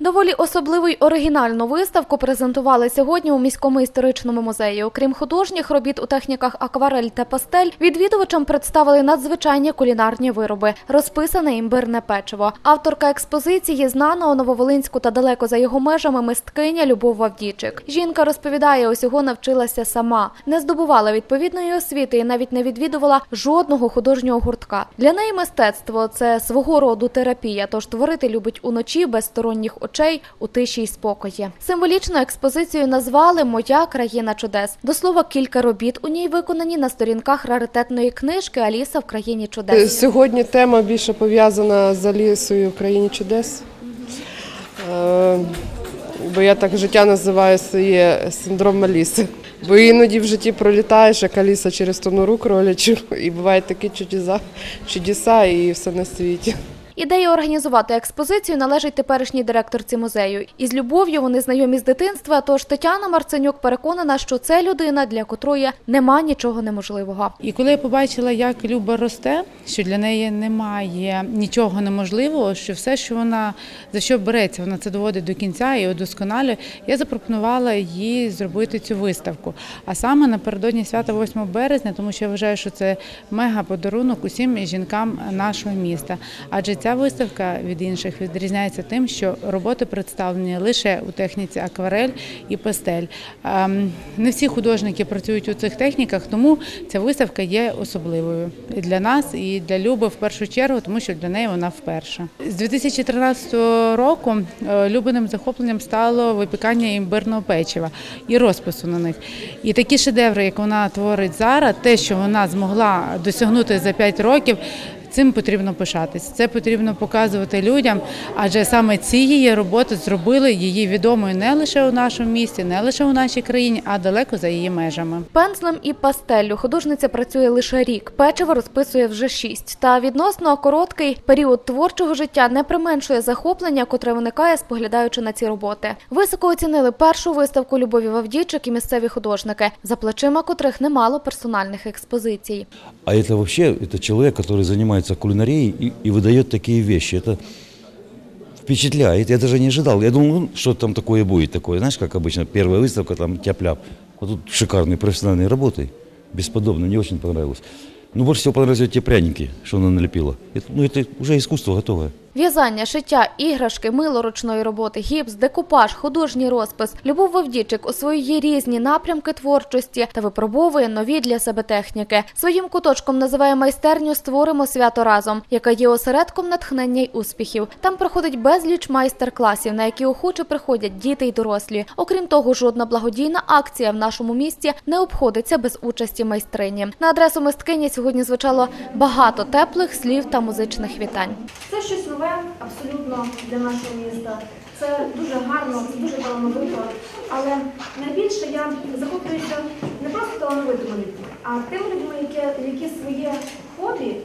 Доволі особливу й оригінальну виставку презентували сьогодні у міському історичному музеї. Окрім художніх робіт у техніках акварель та пастель, відвідувачам представили надзвичайні кулінарні вироби, розписане імбирне печиво. Авторка експозиції знана у Нововолинську та далеко за його межами мисткиня Любов Вавдічик. Жінка розповідає, усього навчилася сама, не здобувала відповідної освіти і навіть не відвідувала жодного художнього гуртка. Для неї мистецтво це свого роду терапія, тож творити любить уночі без сторонніх очей у тиші й спокої. Символічно експозицію назвали Моя країна чудес. До слова, кілька робіт у ній виконані на сторінках раритетної книжки Аліса в країні чудес. Сьогодні тема більше пов'язана з Алісою в країні чудес. Е, Бо я так життя називаю своє синдром Аліси. Бо іноді в житті пролітаєш, як Аліса через ту нору кролячу, і бувають такі чудеса, чудеса і все на світі. Ідея організувати експозицію належить теперішній директорці музею. Із любов'ю вони знайомі з дитинства. Тож Тетяна Марценюк переконана, що це людина, для котрої нема нічого неможливого. І коли я побачила, як Люба росте, що для неї немає нічого неможливого, що все, що вона за що береться, вона це доводить до кінця і удосконалює, я запропонувала їй зробити цю виставку. А саме напередодні свята 8 березня, тому що я вважаю, що це мега подарунок усім жінкам нашого міста. Адже ця виставка від інших відрізняється тим, що роботи представлені лише у техніці акварель і пастель. Ем, Не всі художники працюють у цих техніках, тому ця виставка є особливою і для нас, і для Люби в першу чергу, тому що для неї вона вперше. З 2013 року е, Любиним захопленням стало випікання імбирного печива і розпису на них. І такі шедеври, як вона творить зараз, те, що вона змогла досягнути за 5 років. Цим потрібно пишатись, це потрібно показувати людям, адже саме ці її роботи зробили її відомою не лише у нашому місті, не лише у нашій країні, а далеко за її межами. Пензлем і пастеллю художниця працює лише рік. Печиво розписує вже шість. Та відносно короткий період творчого життя не применшує захоплення, котре виникає, споглядаючи на ці роботи. Високо оцінили першу виставку Любові Вавдійчик і місцеві художники, за плечима котрих немало персональних експозицій. А это вообще это человек, который занимается кулинарией и, и выдает такие вещи. Это впечатляет. Я даже не ожидал. Я думал, ну, что там такое будет. Такое, знаешь, как обычно, первая выставка, там тяп-ляп. А тут шикарные профессиональные работы. Бесподобно, мне очень понравилось. Ну, больше всего понравились вот те пряники, что она налепила. Это, ну, это уже искусство готовое. В'язання, шиття, іграшки, мило ручної роботи, гіпс, декупаж, художній розпис. Любов Вовдічик освоює різні напрямки творчості та випробовує нові для себе техніки. Своїм куточком називає майстерню Створимо свято разом, яка є осередком натхнення й успіхів. Там проходить безліч майстер-класів, на які охоче приходять діти й дорослі. Окрім того, жодна благодійна акція в нашому місті не обходиться без участі майстрині. На адресу мисткині сьогодні звучало багато теплих слів та музичних вітань. Це щось нове абсолютно для нашого міста. Це дуже гарно, це дуже талановито. Але найбільше я захоплююся не просто талановитими людьми, а тими людьми, які, які своє хобі,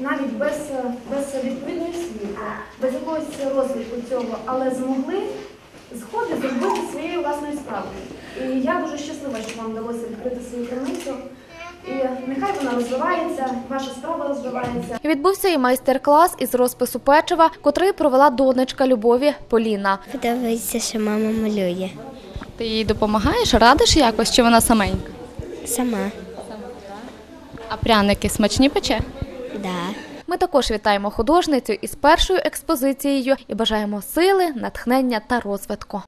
навіть без, без відповідної освіти, без якогось розвитку цього, але змогли з хобі зробити своєю власною справою. І я дуже щаслива, що вам вдалося відкрити свою крамницю. І нехай вона розвивається, ваша справа розвивається. Відбувся і майстер-клас із розпису печива, котрий провела донечка Любові Поліна. Подобається, що мама малює Ти їй допомагаєш, радиш якось, чи вона саменька? сама. А пряники смачні пече? Да. Ми також вітаємо художницю із першою експозицією і бажаємо сили, натхнення та розвитку.